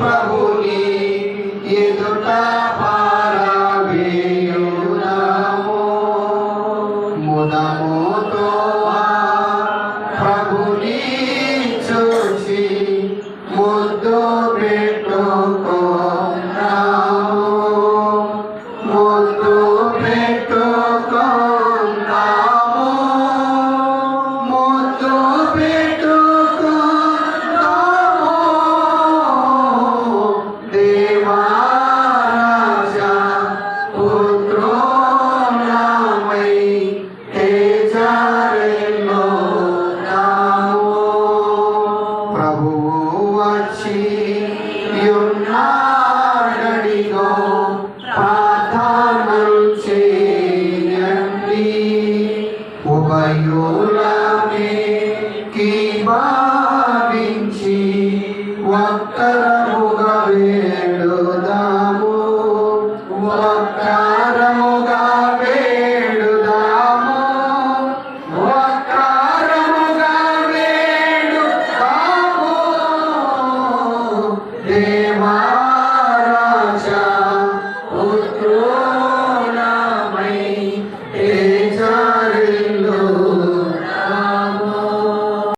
प्रभु ये दुटा ప్రభువు వచ్చి యున్నాడడిగో ప్రార్థనలు చేయండి. ఉభయులమే భావించి ఒక్కరముగా వేడుదాము. ఒక్కరముగా মারা পুত্র